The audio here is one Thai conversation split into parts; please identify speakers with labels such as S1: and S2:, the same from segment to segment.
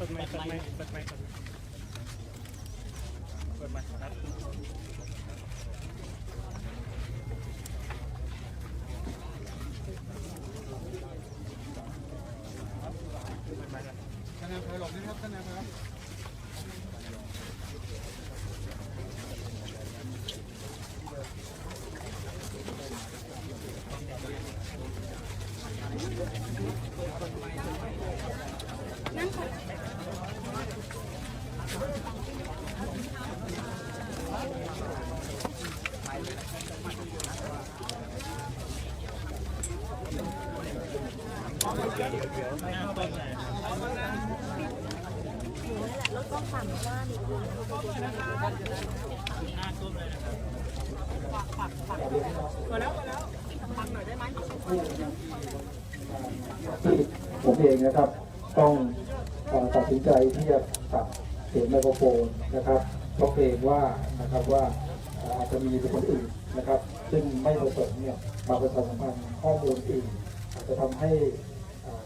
S1: ปิดไมค์เปิดไมค์เปิดไมค์เปิดไมค์ครับเปิดไมค์ครับ
S2: ท่านนายอำเภอหลบนะครับท่านนายอำเภอครับ
S3: ที่ผมเองนะครับ ต้องตัดสินใจที่จะตัดเสียงไมโครโฟนนะครับเพราะเกรงว่านะครับว่าอาจจะมีคคลอื่นนะครับ ซึ่งไม่ประสงค์เนี่ยมาประชาสัมพันธ์ข้อมูลอื่นอาจจะทำให้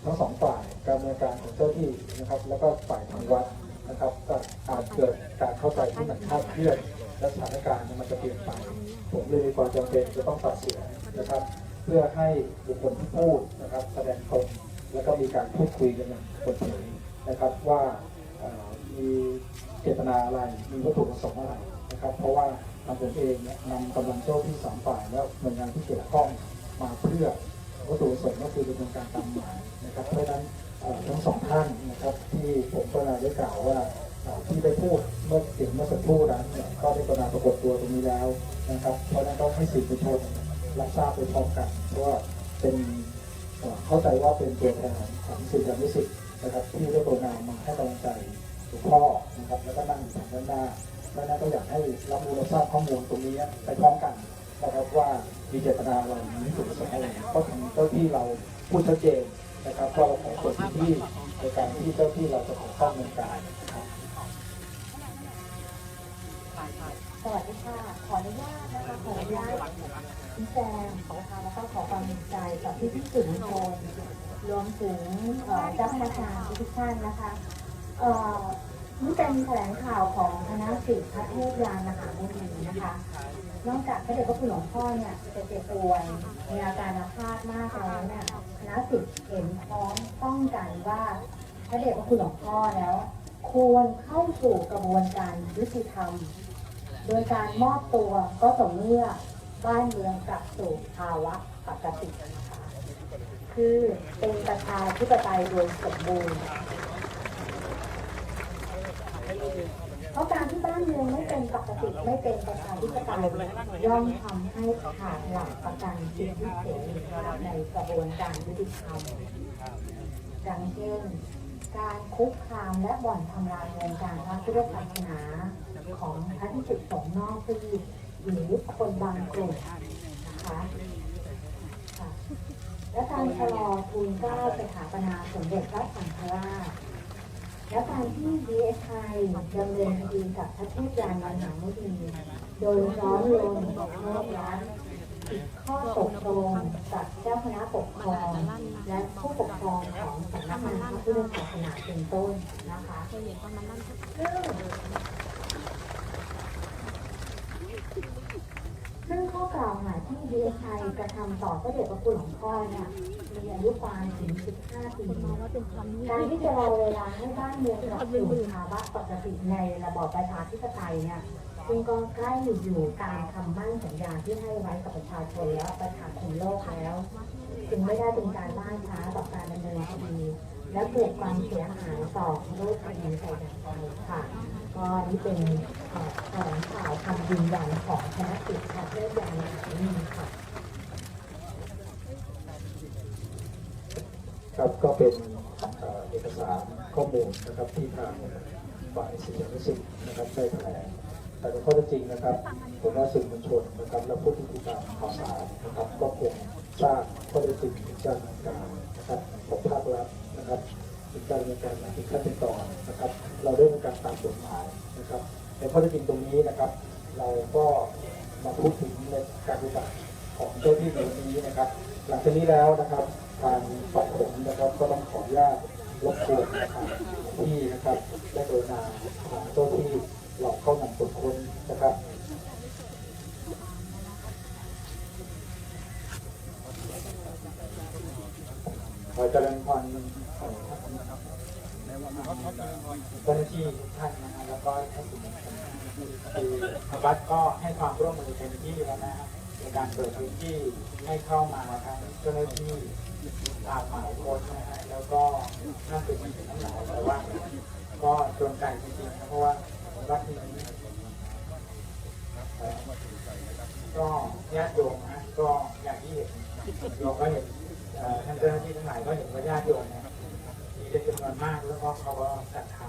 S3: ทั้งสองฝ่ายการดำเนินการของเจ้าที่นะครับ แล้วก็ฝ่ายทางวัดนะครับก็อาจเกิดการเข้าใจที่มันคลาดเคลื่อนและสถานการณ์มันจะเปลี่ยนไป ผมเลยมีความจำเป็นจะต้องตัดเสียงนะครับ เพื่อให้บุคคลที่พูดนะครับ แสดงตนแล้วก็มีการพูดคุยกันอย่างเปิดเผยนะครับว่ามีเจตนาอะไร มีวัตถุประสงค์อะไรนะครับ เพราะว่าทางผมเองเนี่ยนำกำลังเจ้าที่สามฝ่ายแล้วหน่วยงานที่เกี่ยวข้องมาเพื่อ วัตถุประสงค์ก็คือดำเนินการตามหมายนะครับเพราะฉะนั้นทั้งสองท่านนะครับที่ผมก็ได้กล่าวว่าที่ได้พูดเมื่อเสียงเมื่อสักครู่นั้นเนี่ยก็ได้กรณาปรากฏตัวตรงนี้แล้วนะครับเพราะฉะนั้นต้องให้สื่อมวลชนรับทราบไปพร้อมกันเพราะว่าเป็นเข้าใจว่าเป็นตัวแทนของสื่อการนิสิตนะครับที่ได้โปรนามมาให้กำลังใจหลวงพ่อนะครับแล้วก็นั่งอยู่ทางด้านหน้าดังนั้นก็อยากให้รับรู้รับทราบข้อมูลตรงนี้ไปพร้อมกัน นะครับว่ามีเจตนาอะไรมีจุดประสงค์อะไรก็ทางเจ้าที่เราพูดชัดเจนนะครับว่าเราขอเปิดพื้นที่ในการที่เจ้าที่เราจะขอข้อมูลการนะครับ
S4: สวัสดีค่ะ ขออนุญาตนะคะขออนุญาตชี้แจงนะคะแล้วก็ขอความเห็นใจกับพี่พี่สื่อมวลชนรวมถึงเจ้าพนักงานทุกท่านนะคะเอ่อนี่เป็นแถลงข่าวของคณะสิทธิพระเทพยานมหามุนีนะคะ นอกจากพระเดชพระคุณหลวงพ่อเนี่ยจะเจ็บป่วยมีอาการอาภาษมากแล้วเนี่ยคณะสิทธิ์เห็นพร้อมต้องกันว่าพระเดชพระคุณหลวงพ่อแล้ว ควรเข้าสู่กระบวนการยุติธรรม โดยการมอบตัวก็ต่อเมื่อบ้านเมืองกลับสู่ภาวะปกติคะคือเป็นประชาธิปไตยโดยสมบูรณ์ เพราะการที่บ้านเมืองไม่เป็นปกติไม่เป็นประชาธิปไตยย่อมทำให้ขาดหลักประกันสิทธิเสรีภาพในกระบวนการยุติธรรมดังเช่น การคุกคามและบ่อนทำลายวงการพระพุทธศาสนาของพระที่จุดสงฆ์นอกรีหรือคนบางกลุ่มนะคะและการชะลอทุนเกล้าสถาปนาสมเด็จพระสังฆราช และการที่ DSI ดำเนินคดีกับพระเทพยานมหามุนีโดยร้อนรนอกโทษรัฐผิดข้อตกลงกับเจ้าคณะปกครอง และผู้ปกครองของสำนักงานพระพุทธศาสนาเป็นต้นนะคะซึ่งข้อกล่าว หาที่ DSI กระทำต่อพระเดชพระคุณหลวงพ่อเนี่ยมีอายุความถึง 15 ปีการที่จะรอเวลาให้บ้านเมืองกลับสู่ภาวะปกติในระบอบประชาธิปไตยเนี่ยซึ่งก็ใกล้อยู่ตามคำมั่นสัญญาที่ให้ไว้กับประชาชนและประชาคมโลกแล้ว จึงไม่ได้เป็นการล่าช้าต่อการดำเนินคดีและเกิดความเสียหายต่อรูปคดีแต่อย่างใดค่ะ ก็นี่เป็นเอ่อแถลงข่าวคำยืนยันของคณะสิทธิ์ประเทศอย่างนี้ค่ะ
S3: ครับก็เป็นเอกสารข้อมูลนะครับที่ทางฝ่ายศิษยานุสิตนะครับได้แถลงแต่ในข้อเท็จจริงนะครับผมว่าสื่อมวลชนนะครับและผู้ที่ติดตามข่าวสารนะครับก็คงทราบข้อเท็จจริงถึงการดการนะครับของภาครัฐนะครับ ถึงการดำเนินการถึงขั้นเป็นตอนนะครับ เราได้ดำเนินการตามกฎหมายนะครับในข้อเท็จจริงตรงนี้นะครับ เราก็มาพูดถึงในการปฏิบัติของเจ้าที่ในวันนี้นะครับ หลังจากนี้แล้วนะครับทางฝ่ายผมนะครับก็ต้องขออนุญาต
S5: รบกวนนะครับที่นะครับได้กรุณาหาเจ้าที่หลอกเข้านำตรวจค้นนะครับขอเจริญพร เจ้าหน้าที่ทุกท่านนะฮะแล้วก็ท่านสื่อมวลชนคือวัดก็ให้ความร่วมมือเต็มที่แล้วนะฮะในการเปิดพื้นที่ให้เข้ามาทั้งเจ้าหน้าที่ตามหมายค้นนะฮะแล้วก็ท่านสื่อมวลชนทั้งหลายแต่ว่า ก็จนใจจริงๆนะเพราะว่าวัดนี้ก็ญาติโยมนะก็อย่างที่เห็นเราก็เห็นท่านเจ้าหน้าที่ทั้งหลายก็เห็นว่าญาติโยมเป็นจำนวนมากแล้วก็เขาก็ศรัทธา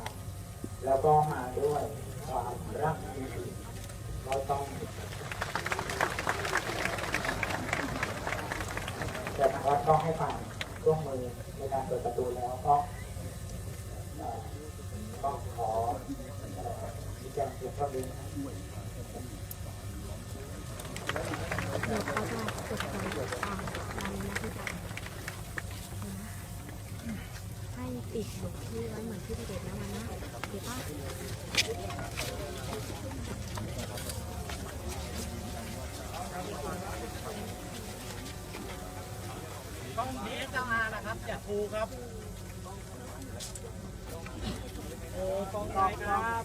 S5: แล้วก็มาด้วยความรักดีเราต้องแต่ทางวัดก็ให้ความร่วมมือในการเปิดประตูแล้วก็เอ่อก็ขอเอ่อชี้แจงเพียงเท่านี้
S6: เดี๋ยวเขาจะจดจำตามตามนี้นะพี่จ๋าให้ ติดหลวงพี่ไว้เหมือนที่เด็กนะมันนะเดี๋ยวป่ะ
S7: ต้อง DSLR นะครับอย่าทูครับโอ้กองไทยครับ